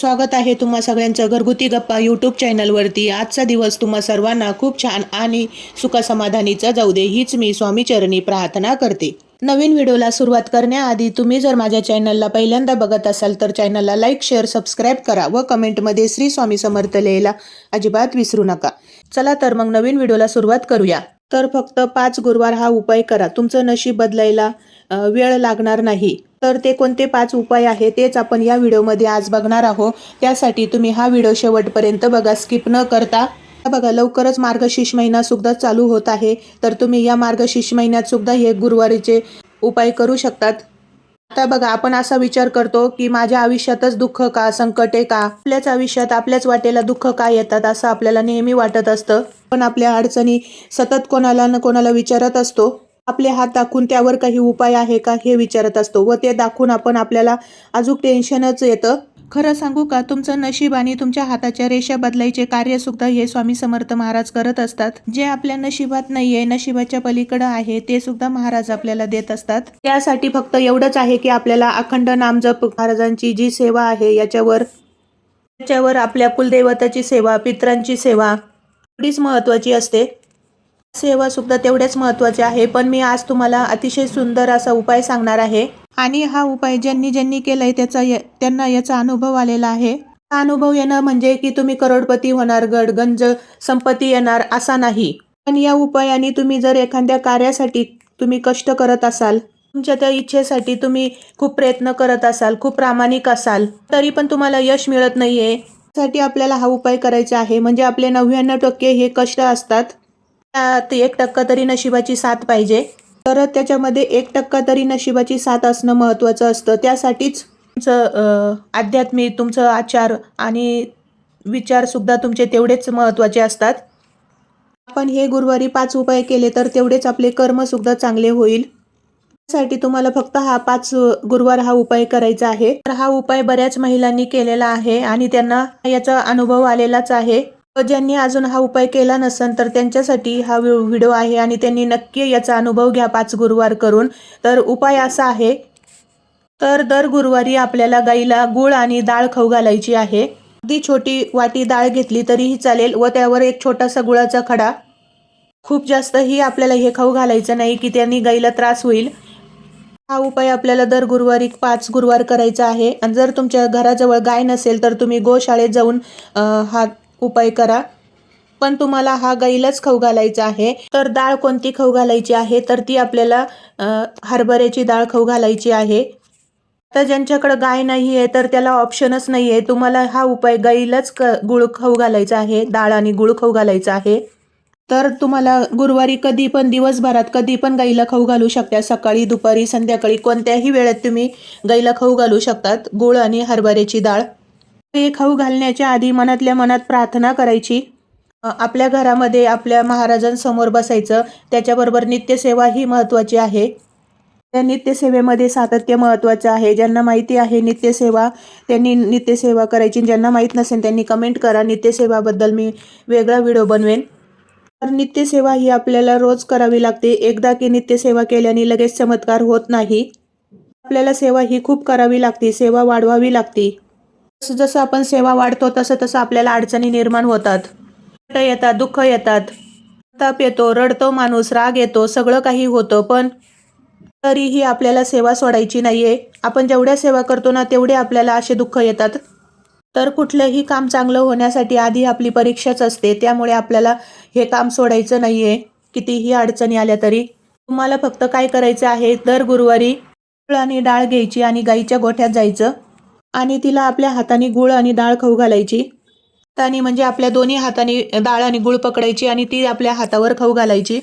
स्वागत आहे तुम्हा सगळ्यांचं घरगुती गप्पा यूट्यूब चॅनलवरती आजचा दिवस तुम्हा सर्वांना खूप छान आणि सुखसमाधानीचा जाऊ दे हीच मी स्वामी चरणी प्रार्थना करते. नवीन व्हिडिओला सुरुवात करण्याआधी तुम्ही जर माझ्या चॅनलला पहिल्यांदा बघत असाल तर चॅनलला लाईक शेअर सबस्क्राईब करा व कमेंटमध्ये श्री स्वामी समर्थ लिहायला अजिबात विसरू नका. चला तर मग नवीन व्हिडिओला सुरुवात करूया. तर फक्त पाच गुरुवार हा उपाय करा. तुमचं नशीब बदलायला वेळ लागणार नाही. तर ते कोणते पाच उपाय आहे तेच आपण या व्हिडिओमध्ये आज बघणार आहोत. त्यासाठी तुम्ही हा व्हिडिओ शेवटपर्यंत बघा. स्किप न करता बघा. लवकरच मार्गशीर्ष महिना सुद्धा चालू होत आहे. तर तुम्ही या मार्गशीर्ष महिन्यात सुद्धा हे गुरुवारीचे उपाय करू शकतात. आता बघा आपण असा विचार करतो की माझ्या आयुष्यातच दुःख का संकटे का? आपल्याच आयुष्यात आपल्याच वाटेला दुःख का येतात असं आपल्याला नेहमी वाटत असतं. पण आपल्या अडचणी सतत कोणाला न कोणाला विचारत असतो. आपले हात दाखवून त्यावर काही उपाय आहे का हे विचारत असतो व ते दाखवून आपण आपल्याला अजून टेन्शनच येतं. खरं सांगू का तुमचं नशीब आणि तुमच्या हाताच्या रेषा बदलायचे कार्य सुद्धा हे स्वामी समर्थ महाराज करत असतात. जे आपल्या नशिबात नाहीये नशिबाच्या पलीकडे आहे ते सुद्धा महाराज आपल्याला देत असतात. त्यासाठी फक्त एवढंच आहे की आपल्याला अखंड नामजप महाराजांची जी सेवा आहे याच्यावर त्याच्यावर आपल्या कुलदैवताची सेवा पित्रांची सेवा एवढीच महत्वाची असते. सेवा सुद्धा तेवढ्याच महत्त्वाच्या आहे. पण मी आज तुम्हाला अतिशय सुंदर असा उपाय सांगणार आहे. आणि हा उपाय ज्यांनी ज्यांनी केलाय त्याचा त्यांना याचा अनुभव आलेला आहे. हा अनुभव येणं म्हणजे की तुम्ही करोडपती होणार गड गंज संपत्ती येणार असा नाही. पण या उपायाने तुम्ही जर एखाद्या कार्यासाठी तुम्ही कष्ट करत असाल तुमच्या त्या इच्छेसाठी तुम्ही खूप प्रयत्न करत असाल खूप प्रामाणिक असाल तरी पण तुम्हाला यश मिळत नाहीये. साठी आपल्याला हा उपाय करायचा आहे. म्हणजे आपले नव्याण्णव टक्के हे कष्ट असतात. त्यात एक टक्का तरी नशिबाची साथ पाहिजे. तर त्याच्यामध्ये एक टक्का तरी नशिबाची साथ असणं महत्त्वाचं असतं. त्यासाठीच तुमचं आध्यात्मिक तुमचं आचार आणि विचारसुद्धा तुमचे तेवढेच महत्त्वाचे असतात. आपण हे गुरुवारी पाच उपाय केले तर तेवढेच आपले कर्मसुद्धा चांगले होईल. त्यासाठी तुम्हाला फक्त हा पाच गुरुवार हा उपाय करायचा आहे. तर हा उपाय बऱ्याच महिलांनी केलेला आहे आणि त्यांना याचा अनुभव आलेलाच आहे. ज्यांनी अजून हा उपाय केला नसेल तर त्यांच्यासाठी हा व्हिडिओ आहे आणि त्यांनी नक्की याचा अनुभव घ्या पाच गुरुवार करून. तर उपाय असा आहे तर दर गुरुवारी आपल्याला गाईला गुळ आणि डाळ खाऊ घालायची आहे. अगदी छोटी वाटी डाळ घेतली तरीही चालेल व त्यावर एक छोटासा गुळाचा खडा. खूप जास्तही आपल्याला हे खाऊ घालायचं नाही की त्यांनी गाईला त्रास होईल. हा उपाय आपल्याला दर गुरुवारी पाच गुरुवार करायचा आहे. आणि जर तुमच्या घराजवळ गाय नसेल तर तुम्ही गोशाळेत जाऊन हा उपाय करा. पण तुम्हाला हा गाईलाच खाऊ घालायचा आहे. तर डाळ कोणती खाऊ घालायची आहे? तर ती आपल्याला हरभऱ्याची डाळ खाऊ घालायची आहे. तर ज्यांच्याकडं गाय नाही आहे तर त्याला ऑप्शनच नाही आहे. तुम्हाला हा उपाय गाईलाच क गुळ खाऊ घालायचा आहे. डाळ आणि गुळ खाऊ घालायचा आहे. तर तुम्हाला गुरुवारी कधी पण दिवसभरात कधी पण गाईला खाऊ घालू शकता. सकाळी दुपारी संध्याकाळी कोणत्याही वेळेत तुम्ही गाईला खाऊ घालू शकतात. गुळ आणि हरभऱ्याची डाळ. हे खाऊ घालण्याच्या आधी मनातल्या मनात प्रार्थना करायची. आपल्या घरामध्ये आपल्या महाराजांसमोर बसायचं. त्याच्याबरोबर नित्यसेवा ही महत्त्वाची आहे. त्या नित्यसेवेमध्ये सातत्य महत्त्वाचं आहे. ज्यांना माहिती आहे नित्यसेवा त्यांनी नित्यसेवा करायची. ज्यांना माहीत नसेल त्यांनी कमेंट करा. नित्यसेवाबद्दल मी वेगळा व्हिडिओ बनवेन. तर नित्यसेवा ही आपल्याला रोज करावी लागते. एकदा की नित्यसेवा केल्याने लगेच चमत्कार होत नाही. आपल्याला सेवा ही खूप करावी लागते. सेवा वाढवावी लागते. जसं जसं आपण सेवा वाढतो तसं तसं आपल्याला अडचणी निर्माण होतात. येतात दुःख येतात. ताप येतो रडतो माणूस राग येतो सगळं काही होतं पण तरीही आपल्याला सेवा सोडायची नाही आहे आपण जेवढ्या सेवा करतो ना तेवढे आपल्याला असे दुःख येतात. तर कुठलंही काम चांगलं होण्यासाठी आधी आपली परीक्षाच असते. त्यामुळे आपल्याला हे काम सोडायचं नाही आहे कितीही अडचणी आल्या तरी. तुम्हाला फक्त काय करायचं आहे? दर गुरुवारी आणि डाळ घ्यायची आणि गाईच्या गोठ्यात जायचं. आणि तिला आपल्या हाताने गुळ आणि डाळ खाऊ घालायची. हाताने म्हणजे आपल्या दोन्ही हाताने डाळ आणि गुळ पकडायची आणि ती आपल्या हातावर खाऊ घालायची.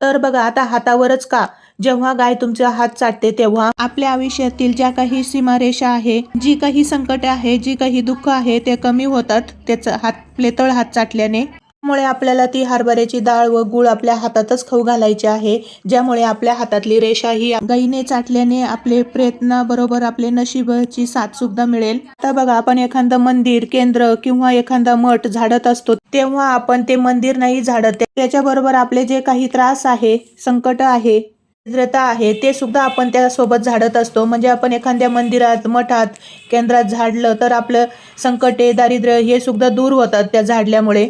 तर बघा आता हातावरच का? जेव्हा गाय तुमचा हात चाटते तेव्हा आपल्या आयुष्यातील ज्या काही सीमारेषा आहे जी काही संकटे आहे जी काही दुःख आहे ते कमी होतात. त्याचा हात आपले तळ हात चाटल्याने त्यामुळे आपल्याला ती हरभऱ्याची डाळ व गुळ आपल्या हातातच खाऊ घालायची आहे. ज्यामुळे आपल्या हातातली रेषा ही गाईने चाटल्याने आपले प्रयत्नाबरोबर आपले नशिबाची साथ सुद्धा मिळेल. आता बघा आपण एखादं मंदिर केंद्र किंवा एखादा मठ झाडत असतो तेव्हा आपण ते मंदिर नाही झाडत. त्याच्याबरोबर आपले जे काही त्रास आहे संकट आहे पवित्रता आहे ते सुद्धा आपण त्यासोबत झाडत असतो. म्हणजे आपण एखाद्या मंदिरात मठात केंद्रात झाडलं तर आपलं संकटे दारिद्र्य हे सुद्धा दूर होतात त्या झाडल्यामुळे.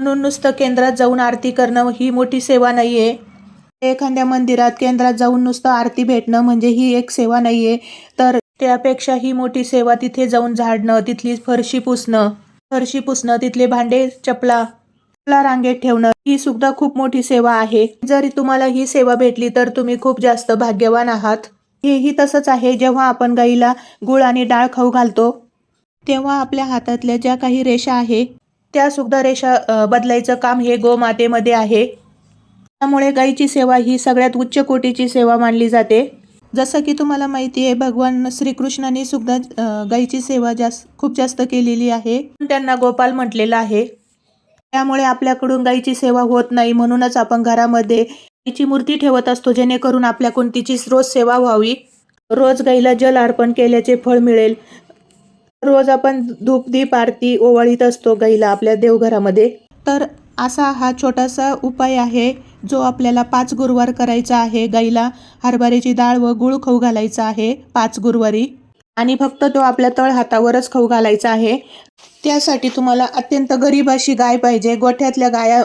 म्हणून नुसतं केंद्रात जाऊन आरती करणं ही मोठी सेवा नाही आहे एखाद्या मंदिरात केंद्रात जाऊन नुसतं आरती भेटणं म्हणजे ही एक सेवा नाही आहे तर त्यापेक्षा ही मोठी सेवा तिथे जाऊन झाडणं तिथली फरशी पुसणं फरशी पुसणं तिथले भांडे चपला चपला रांगेत ठेवणं ही सुद्धा खूप मोठी सेवा आहे. जरी तुम्हाला ही सेवा भेटली तर तुम्ही खूप जास्त भाग्यवान आहात. हेही तसंच आहे जेव्हा आपण गाईला गुळ आणि डाळ खाऊ घालतो तेव्हा आपल्या हातातल्या ज्या काही रेषा आहे त्या सुद्धा रेषा बदलायचं काम हे गोमातेमध्ये आहे. त्यामुळे गाईची सेवा ही सगळ्यात उच्च कोटीची सेवा मानली जाते. जसं की तुम्हाला माहिती आहे भगवान श्रीकृष्णाने सुद्धा गाईची सेवा जास्त खूप जास्त केलेली आहे. त्यांना गोपाल म्हटलेलं आहे. त्यामुळे आपल्याकडून गाईची सेवा होत नाही. म्हणूनच आपण घरामध्ये गाईची मूर्ती ठेवत असतो जेणेकरून आपल्याकडून तिची रोज सेवा व्हावी. रोज गाईला जल अर्पण केल्याचे फळ मिळेल. रोज आपण धूप दीप आरती ओवाळीत असतो गाईला आपल्या देवघरामध्ये. तर असा हा छोटासा उपाय आहे जो आपल्याला पाच गुरुवार करायचा आहे. गाईला हरभऱ्याची डाळ व गुळ खाऊ घालायचा आहे पाच गुरुवारी. आणि फक्त तो आपल्या तळ हातावरच खाऊ घालायचा आहे. त्यासाठी तुम्हाला अत्यंत गरीब अशी गाय पाहिजे. गोठ्यातल्या गाया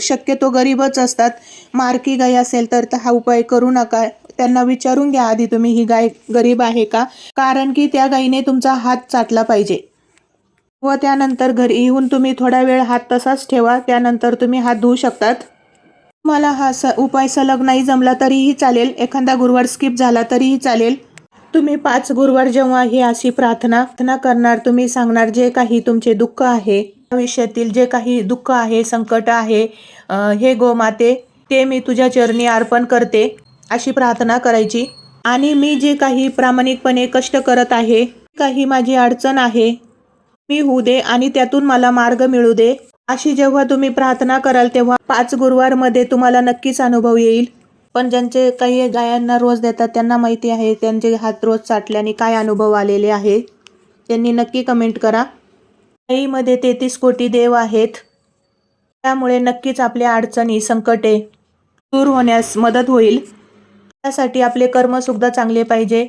शक्यतो गरीबच असतात. मारकी गाय असेल तर हा उपाय करू नका. त्यांना विचारून घ्या आधी तुम्ही ही गाय गरीब आहे का? कारण की त्या गायीने तुमचा हात चाटला पाहिजे. व त्यानंतर घरी येऊन तुम्ही थोडा वेळ हात तसाच ठेवा त्यानंतर तुम्ही हात धुवू शकतात. तुम्हाला हा स उपाय सलग नाही जमला तरीही चालेल. एखादा गुरुवार स्किप झाला तरीही चालेल. तुम्ही पाच गुरुवार जेव्हा ही अशी प्रार्थना प्रार्थना करणार तुम्ही सांगणार जे काही तुमचे दुःख आहे आयुष्यातील जे काही दुःख आहे संकट आहे हे गोमाते ते मी तुझ्या चरणी अर्पण करते. अशी प्रार्थना करायची. आणि मी जे काही प्रामाणिकपणे कष्ट करत आहे काही माझी अडचण आहे मी होऊ दे आणि त्यातून मला मार्ग मिळू दे. अशी जेव्हा तुम्ही प्रार्थना कराल तेव्हा पाच गुरुवारमध्ये तुम्हाला नक्कीच अनुभव येईल. पण ज्यांचे काही गायांना रोज देतात त्यांना माहिती आहे त्यांचे हात रोज चाटल्याने काय अनुभव आलेले आहे त्यांनी नक्की कमेंट करा. गाईमध्ये तेहतीस कोटी देव आहेत. त्यामुळे नक्कीच आपल्या अडचणी संकटे दूर होण्यास मदत होईल. त्यासाठी आपले कर्मसुद्धा चांगले पाहिजे.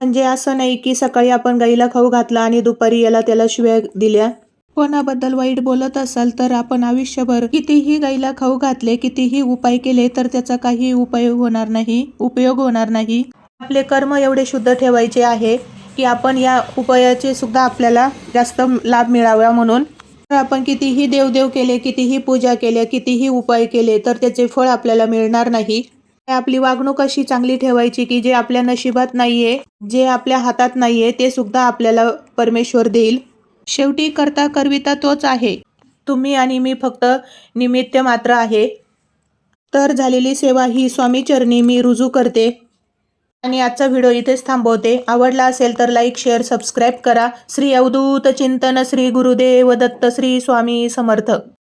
म्हणजे असं नाही की सकाळी आपण गाईला खाऊ घातला आणि दुपारी याला त्याला शिव्या दिल्या. कोणाबद्दल वाईट बोलत असाल तर आपण आयुष्यभर कितीही गाईला खाऊ घातले कितीही उपाय केले तर त्याचा काही उपयोग होणार नाही उपयोग होणार नाही. आपले कर्म एवढे शुद्ध ठेवायचे आहे की आपण या उपायाचे सुद्धा आपल्याला जास्त लाभ मिळावा म्हणून. तर आपण कितीही देवदेव केले कितीही पूजा केल्या कितीही उपाय केले तर त्याचे फळ आपल्याला मिळणार नाही. आपली वागणूक अशी चांगली ठेवायची की जे आपल्या नशिबात नाहीये जे आपल्या हातात नाहीये ते सुद्धा आपल्याला परमेश्वर देईल? शेवटी करता करविता तोच आहे. तुम्ही आणि मी फक्त निमित्त मात्र आहे. तर झालेली सेवा ही स्वामी चरणी मी रुजू करते. आणि आजचा व्हिडिओ इथेच थांबवते. आवडला असेल तर लाईक शेअर सबस्क्राईब करा. श्री अवधूत चिंतन श्री गुरुदेव दत्त श्री स्वामी समर्थ.